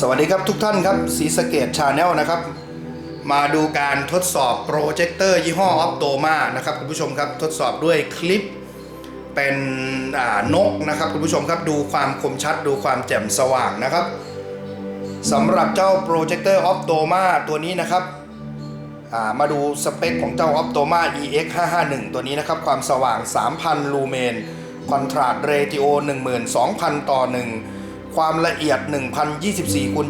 สวัสดีครับทุกท่านครับสีสเกตชาแนลนะครับ มาดูการทดสอบโปรเจคเตอร์ยี่ห้อออฟโตมานะครับคุณผู้ชมครับทดสอบด้วยคลิปเป็นนกนะครับคุณผู้ชมครับดูความคมชัดดูความแจ่มสว่างนะครับสำหรับเจ้าโปรเจคเตอร์ออฟโตมาตัวนี้นะครับมาดูสเปคของเจ้า Optoma EX 551ตัวนี้นะครับ ความสว่าง 3,000 ลูเมน คอนทราสต์เรติโอ 12,000 ต่อ 1 ความละเอียด 1024คูณ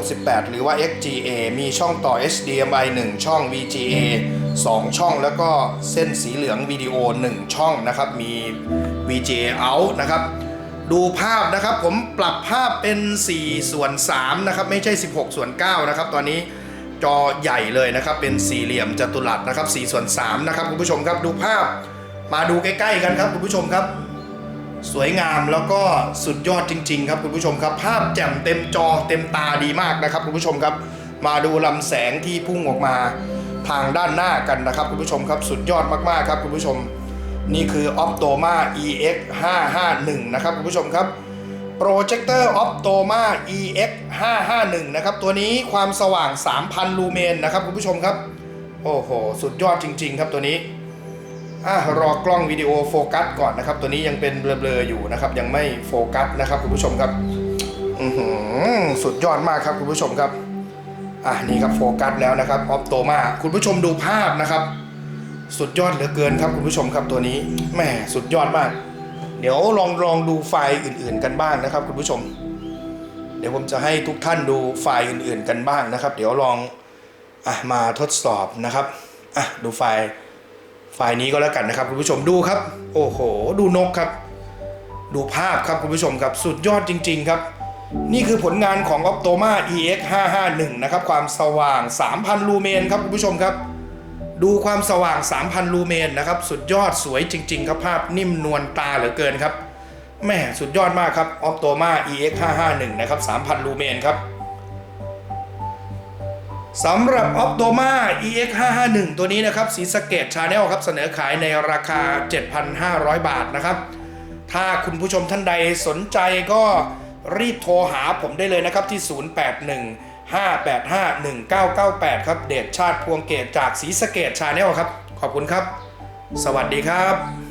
768 หรือว่า XGA มีช่องต่อ HDMI 1 ช่อง VGA 2 ช่องแล้วก็เส้นสีเหลืองวิดีโอ 1 ช่องนะครับ มี VGA out นะครับ ดูภาพนะครับผมปรับภาพเป็น 4 ส่วน 3 นะครับ ไม่ใช่ 16 ส่วน 9 นะครับ ตอนนี้จอใหญ่เลยนะครับ เป็นสี่เหลี่ยมจัตุรัสนะครับ4ส่วน3นะครับคุณผู้ชมครับดูภาพมาดูใกล้ ๆ กันครับคุณผู้ชมครับ สวยงามแล้วก็สุดยอดจริง ๆ ครับคุณผู้ชมครับ ภาพแจ่มเต็มจอเต็มตาดีมากนะครับคุณผู้ชมครับ มาดูลำแสงที่พุ่งออกมาทางด้านหน้ากันนะครับคุณผู้ชมครับสุดยอดมากๆครับคุณผู้ชม นี่คือ Optoma EX 551นะครับคุณผู้ชมครับโปรเจคเตอร์ Optoma EX 551นะครับตัวนี้ความสว่าง 3,000 ลูเมนนะครับคุณผู้ชมครับ โอ้โห สุดยอดจริง ๆ ครับตัวนี้ อะรอกล้องวิดีโอโฟกัสก่อนนะครับ ตัวนี้ยังเป็นเบลอๆอยู่นะครับ ยังไม่โฟกัสนะครับคุณผู้ชมครับอือสุดยอดมากครับคุณผู้ชมครับอะนี่ครับโฟกัสแล้วนะครับออฟโตมาคุณผู้ชมดูภาพนะครับ สุดยอดเหลือเกินครับคุณผู้ชมครับตัวนี้แหมสุดยอดมาก เดี๋ยวลองลองดูไฟล์อื่น ๆ กันบ้างนะครับ คุณผู้ชม เดี๋ยวผมจะให้ทุกท่านดูไฟล์อื่น ๆ กันบ้างนะครับ เดี๋ยวลองอะมาทดสอบนะครับอะดูไฟล์ ไฟล์นี้ก็แล้วกันนะครับคุณผู้ชมดูครับ โอ้โห ดูนกครับ ดูภาพครับคุณผู้ชมครับสุดยอดจริง ๆครับ นี่คือผลงานของ Optoma EX 551นะครับความสว่าง 3,000 ลูเมนครับคุณผู้ชมครับ ดูความสว่าง 3,000 ลูเมนนะครับสุดยอดสวยจริง ๆ ครับภาพนิ่มนวลตาเหลือเกินครับแม่สุดยอดมากครับ Optoma EX 551นะครับ3,000 ลูเมนครับ สำหรับ Optoma EX 551ตัวนี้นะครับสีสเกตชาแนลครับเสนอขายในราคา 7,500 บาทนะครับ ถ้าคุณผู้ชมท่านใดสนใจก็รีบโทรหาผมได้เลยนะครับที่ 081 585 1998 ครับ เดชชาติพวงเกตจากสีสเกตชาแนลครับ ขอบคุณครับ สวัสดีครับ